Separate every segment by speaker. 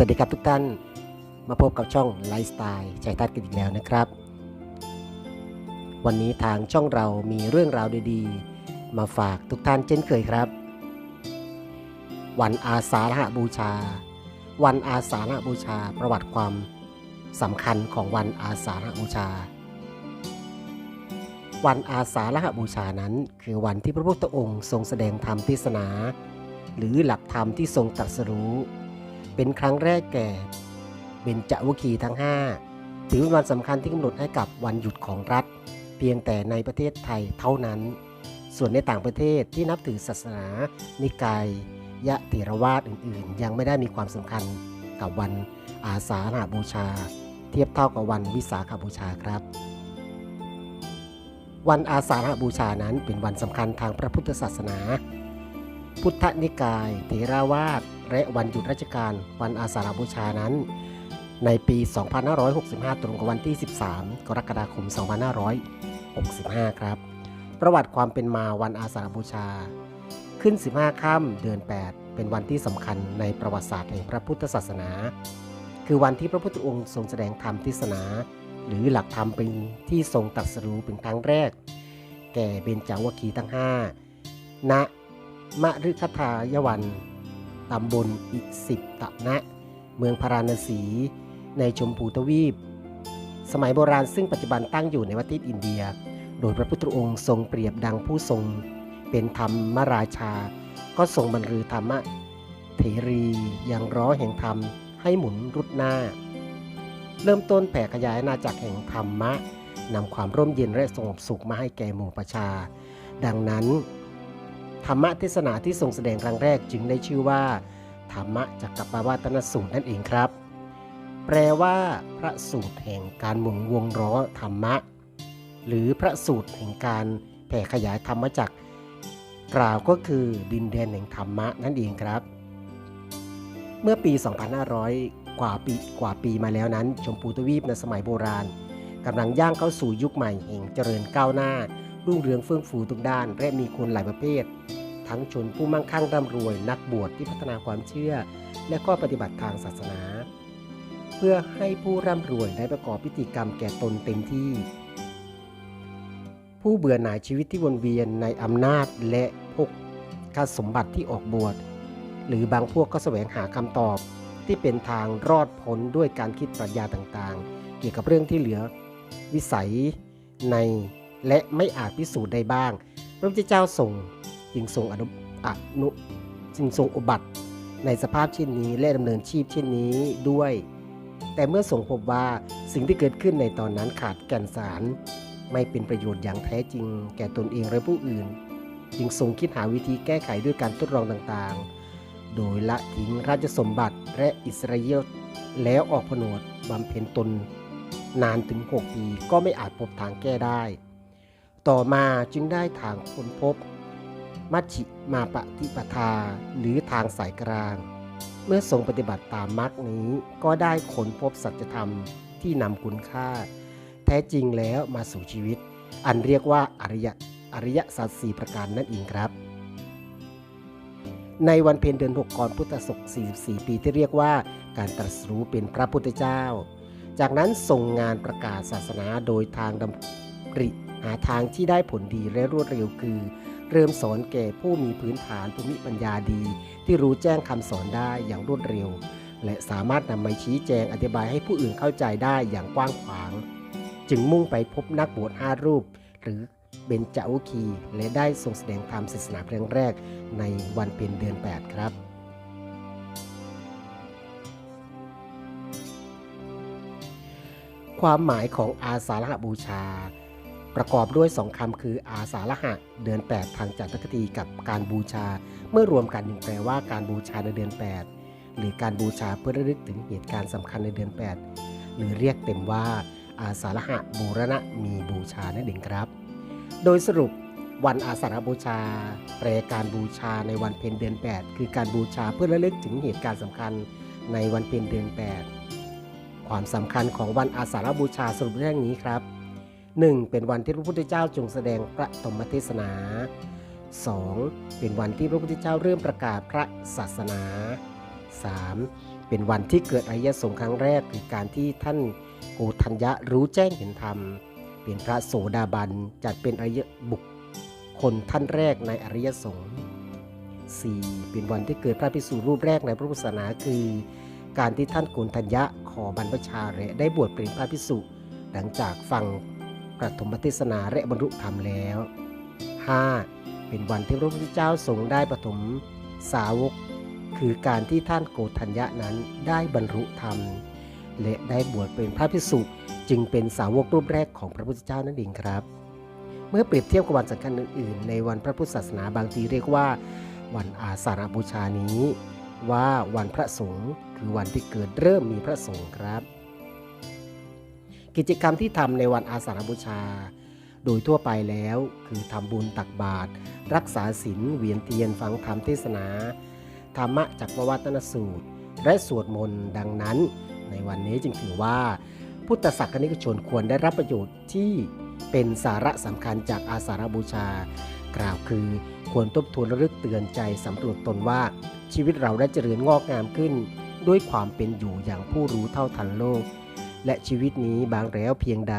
Speaker 1: สวัสดีครับทุกท่านมาพบกับช่องไลฟ์สไตล์ใจทัดกันอีกแล้วนะครับ วันนี้ทางช่องเรามีเรื่องราวดีๆ มาฝากทุกท่านเช่นเคยครับ วันอาสาฬหบูชา วันอาสาฬหบูชา ประวัติความสำคัญของวันอาสาฬหบูชา วันอาสาฬหบูชานั้น คือวันที่พระพุทธองค์ทรงแสดงธรรมเทศนา หรือหลักธรรมที่ทรงตรัสรู้ เป็นครั้งแรกแก่เบญจวคีทั้ง 5 ถือเป็นวันสำคัญที่กำหนดให้กับวันหยุดของรัฐ เพียงแต่ในประเทศไทยเท่านั้น ส่วนในต่างประเทศที่นับถือศาสนา นิกายยะเถรวาทอื่นๆ ยังไม่ได้มีความสำคัญกับวันอาสาฬหบูชา เทียบเท่ากับวันวิสาขบูชาครับวันอาสาฬหบูชานั้นเป็นวันสำคัญทางพระพุทธศาสนา พุทธนิกายเถราวาท และวันหยุดราชการวันอาสาฬบูชานั้น ในปี 2565 ตรงกับวันที่ 13 กรกฎาคม 2565 ครับ ประวัติความเป็นมาวันอาสาฬบูชา ขึ้น 15 ค่ำเดือน 8 เป็นวันที่สำคัญในประวัติศาสตร์แห่งพระพุทธศาสนา คือวันที่พระพุทธองค์ทรงแสดงธรรมเทศนา หรือหลักธรรมเป็นที่ทรงตรัสรู้เป็นครั้งแรก แก่เบญจวัคคีย์ทั้ง 5 ณมะฤคทายวัน ตำบลอิสิตะนะ เมืองพาราณสี ในชมพูทวีป สมัยโบราณซึ่งปัจจุบันตั้งอยู่ในประเทศอินเดีย โดยพระพุทธองค์ทรงเปรียบดังผู้ทรง เป็นธรรมราชา ก็ทรงบรรลือธรรมะเถรียังร้อแห่งธรรมให้หมุนรุดหน้า เริ่มต้นแผ่ขยายอาณาจักรแห่งธรรมะนำความร่มเย็นและสงบสุขมาให้แก่หมู่ประชา ดังนั้น ธรรมเทศนาที่ทรงแสดงครั้งแรกจึงได้ชื่อว่า ธรรมจักรปวัตนสูตรนั่นเองครับ แปลว่า พระสูตรแห่งการหมุนวงล้อธรรมะ หรือพระสูตรแห่งการแผ่ขยายธรรมจักรกล่าวก็คือดินแดนแห่งธรรมะนั่นเองครับ เมื่อปี 2500 กว่าปีกว่าปีมาแล้วนั้น ชมพูทวีปในสมัยโบราณกำลังย่างเข้าสู่ยุคใหม่แห่งเจริญก้าวหน้า รุ่งเรืองเฟื่องฟูทุกด้าน และมีคนหลายประเภท ทั้งชนผู้มั่งคั่งร่ำรวย นักบวชที่พัฒนาความเชื่อ และก็ปฏิบัติทางศาสนา เพื่อให้ผู้ร่ำรวยได้ประกอบพิธีกรรมแก่ตนเต็มที่ ผู้เบื่อหน่ายชีวิตที่วนเวียนในอำนาจและพกกาสมบัติที่ออกบวช หรือบางพวกก็แสวงหาคำตอบที่เป็นทางรอดพ้นด้วยการคิดปรัชญาต่างๆ เกี่ยวกับเรื่องที่เหลือวิสัยใน และไม่อาจพิสูจน์ได้บ้าง พระพุทธเจ้าทรงจึงทรงอนุอนุจึงทรงอุบัติในสภาพเช่นนี้และดำเนินชีพเช่นนี้ด้วย แต่เมื่อทรงพบว่าสิ่งที่เกิดขึ้นในตอนนั้นขาดแก่นสาร ไม่เป็นประโยชน์อย่างแท้จริง แก่ตนเองและผู้อื่น จึงทรงคิดหาวิธีแก้ไขด้วยการทดลองต่างๆ โดยละทิ้งราชสมบัติและอิสราเอลแล้วออกผนวดบำเพ็ญตน นานถึง 6 ปีก็ไม่อาจพบทางแก้ได้ ต่อมาจึงได้ทางค้นพบ มัชชิมาปฏิปทาหรือทางสายกลาง เมื่อทรงปฏิบัติตามมรรคนี้ก็ได้ค้นพบสัจธรรมที่นำคุณค่า แท้จริงแล้วมาสู่ชีวิต อันเรียกว่าอริยอริยสัจสี่ประการนั่นเองครับ ในวันเพ็ญเดือน6ก่อนพุทธศก44 ปีที่เรียกว่าการตรัสรู้เป็นพระพุทธเจ้า จากนั้นส่งงานประกาศศาสนาโดยทางดำริ หาทางที่ได้ผลดีและรวดเร็วคือ เริ่มสอนแก่ผู้มีพื้นฐานภูมิปัญญาดี ที่รู้แจ้งคำสอนได้อย่างรวดเร็ว และสามารถนำมาชี้แจงอธิบายให้ผู้อื่นเข้าใจได้อย่างกว้างขวาง จึงมุ่งไปพบนักบวชห้ารูป หรือเบญจอุคี และได้ทรงแสดงธรรมศาสนาครั้งแรกในวันเพ็ญเดือน 8 ครับความหมายของอาสาฬหบูชา ประกอบด้วยสองคำคืออาสาฬหะ เดือน 8 ทางจัตรคติกับการบูชา เมื่อรวมกันจึงแปลว่าการบูชาในเดือน 8 หรือการบูชาเพื่อระลึกถึงเหตุการณ์สำคัญในเดือน 8 หรือเรียกเต็มว่า อาสาฬหะบูรณะมีบูชานั่นเองครับ โดยสรุปวันอาสาฬหบูชา แปลการบูชาในวันเพ็ญเดือน 8 คือการบูชาเพื่อระลึกถึงเหตุการณ์สำคัญในวันเพ็ญเดือน 8 ความสำคัญของวันอาสาฬบูชาสรุปเรื่องนี้ครับ 1. เป็นวันที่พระพุทธเจ้าจงแสดงพระธรรมเทศนา 2. เป็นวันที่พระพุทธเจ้าเริ่มประกาศพระศาสนา 3. เป็นวันที่เกิดอริยสงฆ์ครั้งแรกคือการที่ท่านโกธัญญะรู้แจ้งเห็นธรรม เป็นพระโสดาบันจัดเป็นอริยบุคคลท่านแรกในอริยสงฆ์ 4. เป็นวันที่เกิดพระภิกษุรูปแรกในพระพุทธศาสนาคือ การที่ท่านโกนทัญญะขอบรรพชาและได้บวชเป็นพระภิกษุหลังจากฟัง ปฐมเทศนาและบรรลุธรรมแล้ว 5. เป็นวันที่พระพุทธเจ้าทรงได้ปฐมสาวก คือการที่ท่านโกธัญญะนั้นได้บรรลุธรรม และได้บวชเป็นพระภิกษุจึงเป็นสาวกรูปแรกของพระพุทธเจ้านั่นเองครับ เมื่อเปรียบเทียบกับวันสำคัญอื่นๆ ในวันพระพุทธศาสนาบางทีเรียกว่า วันอาสาฬบูชานี้ ว่าวันพระสงฆ์คือวันที่เกิดเริ่มมีพระสงฆ์ครับ กิจกรรมที่ทำในวันอาสาฬบูชา โดยทั่วไปแล้ว คือทำบุญตักบาตรรักษาศีลเวียนเทียนฟังธรรมเทศนา ธรรมะจากระวัตนสูตร และสวดมนต์ดังนั้น ในวันนี้จึงถือว่า พุทธศาสนิกชนควรได้รับประโยชน์ที่เป็นสาระสำคัญจากอาสาฬบูชา กล่าวคือควรทบทวนระลึกเตือนใจสำรวจตนว่า ชีวิตเราได้เจริญงอกงามขึ้น ด้วยความเป็นอยู่อย่างผู้รู้เท่าทันโลก และชีวิตนี้บางแล้วเพียงใด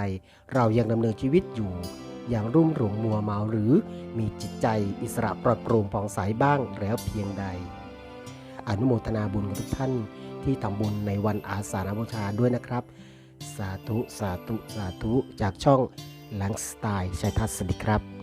Speaker 1: เรายังดำเนินชีวิตอยู่ อย่างรุ่มหลงมัวเมาหรือมีจิตใจอิสระปลอดโปร่งผ่องใสบ้างแล้วเพียงใด อนุโมทนาบุญกับทุกท่านที่ทำบุญในวันอาสาฬบูชาด้วยนะครับ สาธุ สาธุ สาธุ จากช่องหลังสไตล์ชัยทัศน์สวัสดีครับ